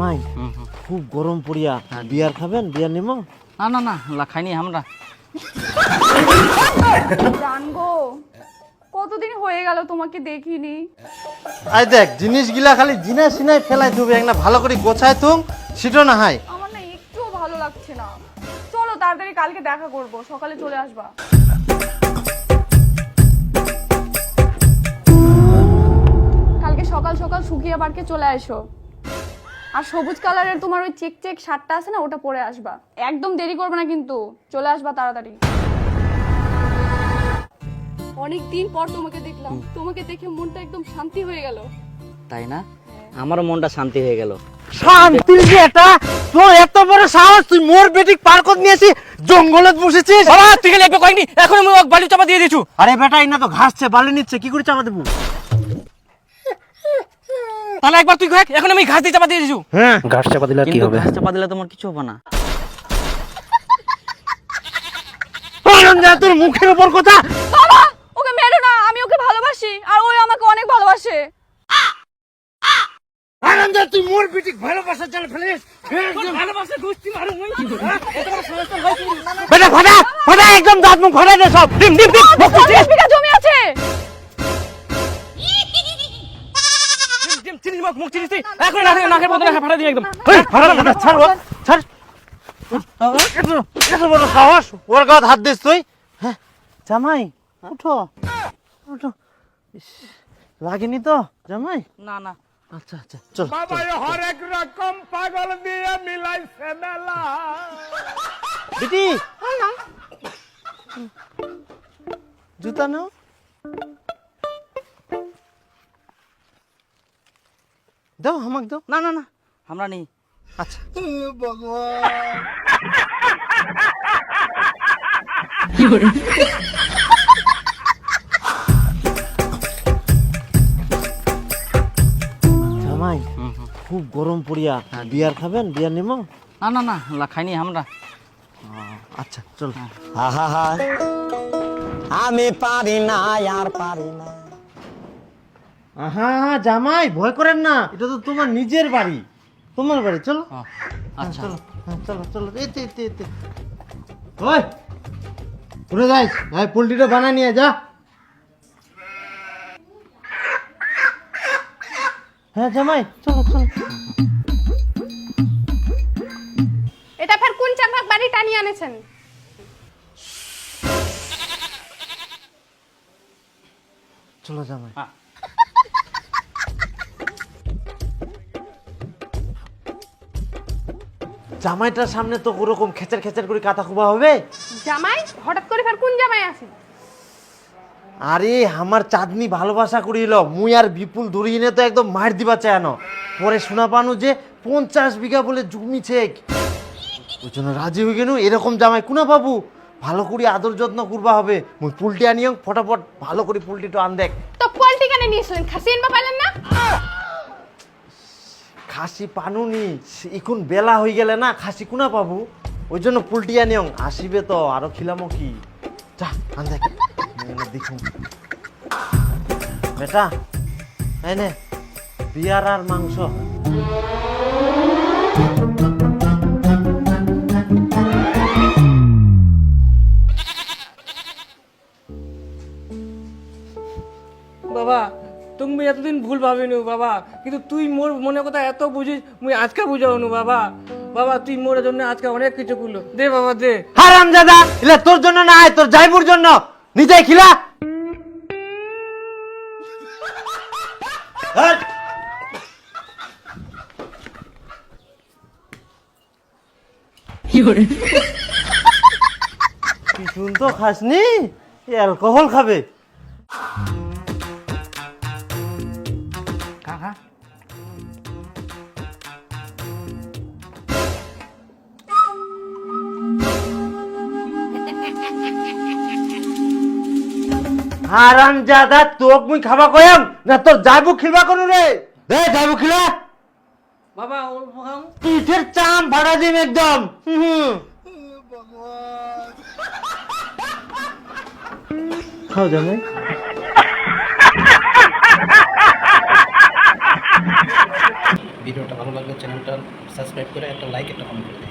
জামাই। খুব গরম পড়িয়া। বিয়ার খাবেন? বিয়ার নিমো? না না না লা খাইনি আমরা। জানগো কতদিন হয়ে গেল তোমাকে দেখিনি? আই দেখ জিনিসগুলা খালি জিনা সিনাই ফেলাই থুবে একটা ভালো করে গোছায় তুম সেটা না হয়। আমার না একটুও ভালো লাগছে না। চলো তাড়াতাড়ি কালকে দেখা করব সকালে চলে আসবা। কালকে সকাল সকাল শুকিয়ে পার্কে চলে এসো। আর সবুজ কালারের তোমার ওই চেক চেক শার্টটা আছে না ওটা পরে আসবা। একদম দেরি করবে না কিন্তু চলে আসবা তাড়াতাড়ি। অনেক দিন পর তোমাকে দেখলাম তোমাকে দেখে মনটা একদম শান্তি হয়ে গেল। তাই না? আমারও মনটা শান্তি হয়ে গেল। শান্তি যে এটা? তোর এত বড় সাহস তুই মোর বেটিক পার করে নিয়েছি জঙ্গলত বসেছিস? বাবা তুই গেলে কইনি এখন আমি ওকে বালি চাপা দিয়ে দিছু আরে বেটা ইনা তো ঘাসছে বালি নিচ্ছে কি করে চাপা দেবো? তাহলে একবার তুই কয়েক এখন আমি ঘাস দিয়ে চাপা দিয়ে দিছু। হ্যাঁ। ঘাস চাপা দিলে কি কিন্তু হবে? ঘাস চাপা দিলে তোমার কিছু হবে না। আনন্দা তোর মুখের উপর কথা। বাবা ওকে মেরো না আমি ওকে ভালোবাসি আর ওই আমাকে অনেক ভালোবাসে। আনন্দ তুই মোর বেটিক ভালোবাসা জান ফেলিস ভালোবাসা গোষ্ঠী মারু বেটা ফাটা ফাটা একদম দাঁত মুখ ফাটা দে সব। ডিম ডিম ডিম পঞ্চাশ বিঘা জমি আছে। চিনিস মুখ চিনিস তুই এখন নাকের নাকের বদলে ফাটা একদম এই, ফাটা না, ছাড় ও, ছাড় এত- বড় সাহস ওর গায়ে হাত দিস তুই হ্যাঁ জামাই উঠো উঠো ইস, লাগেনি তো জামাই না না আচ্ছা আচ্ছা চল বাবা এ হরেক রকম পাগল দিয়ে মিলাইছে মেলা বেটি জুতা নাও দাও আমাকে দাও। না না না আমরা নেই। আচ্ছা। জামাই। খুব গরম পড়িয়া। বিয়ার খাবেন? বিয়ার নিমো? না না না লা খাইনি আমরা। আচ্ছা চল। আহা আমি পারি না আর পারি না। আহা জামাই ভয় করেন না। এটা তো তোমার নিজের বাড়ি। তোমার বাড়ি চলো। আচ্ছা। চলো হ্যাঁ, চলো চলো। এতে এতে এতে ওই যাইস ভাই পোলট্রিটা বানায় নিয়ে যা। হ্যাঁ জামাই চলো চলো। এটা ফের কোন চাকরাক বাড়ি টানিয়ে আনেছেন? চলো জামাই। জামাইটার সামনে তো ওরকম খেচার খেচার করে কাতা খুবা হবে? জামাই হঠাৎ করে ফের কোন জামাই আছে আরে আমার চাঁদনি ভালোবাসা করিল মুই আর বিপুল ধরিয়ে তো একদম মার দিবা চায়ানো পরে শোনা পানু যে পঞ্চাশ বিঘা বলে জমি ছেক। ওই জন্য রাজি হয়ে গেল এরকম জামাই কুনা বাবু ভালো করে আদর যত্ন করবা হবে। মুই পুলটি আনিও ফটাফট ভালো করে পুলটিটা আন দেখ। তো পোল্ট্রি কেন নিয়েছিলেন? খাসি এনবা পাইলেন না? খাসি পানুনি এখন বেলা হয়ে গেলে না, খাসি কোনা পাবো? ওই জন্য পুলটিয়া নিয়ম আসিবে তো, আরও খিলামো কি? যা, আন দেখ দেখুন। বেটা এনে বিয়ার আর মাংস। ভুল ভাবিনু বাবা। কিন্তু তুই মোর মনে কথা এত বুঝিস মুই আজকে বুঝাওনু বাবা। বাবা তুই মোর জন্য আজকে অনেক কিছু করল। দে বাবা দে। হারাম দাদা ইলা তোর জন্য না আয় তোর জাইবুর জন্য। নিজে খিলা। পিছুন তো খাসনি? অ্যালকোহল খাবে। হারাম দাদা তোক মুই খাবা কয়াম না তোর যাইবু খিলবা কোন রে? দে যাইবু খিলা। বাবা অল্প খাও পিঠের চাম ভাড়া দিম একদম। হুম খাও জামাই। ভিডিওটা ভালো লাগলে চ্যানেলটা সাবস্ক্রাইব করে একটা লাইক একটা কমেন্ট করে দিন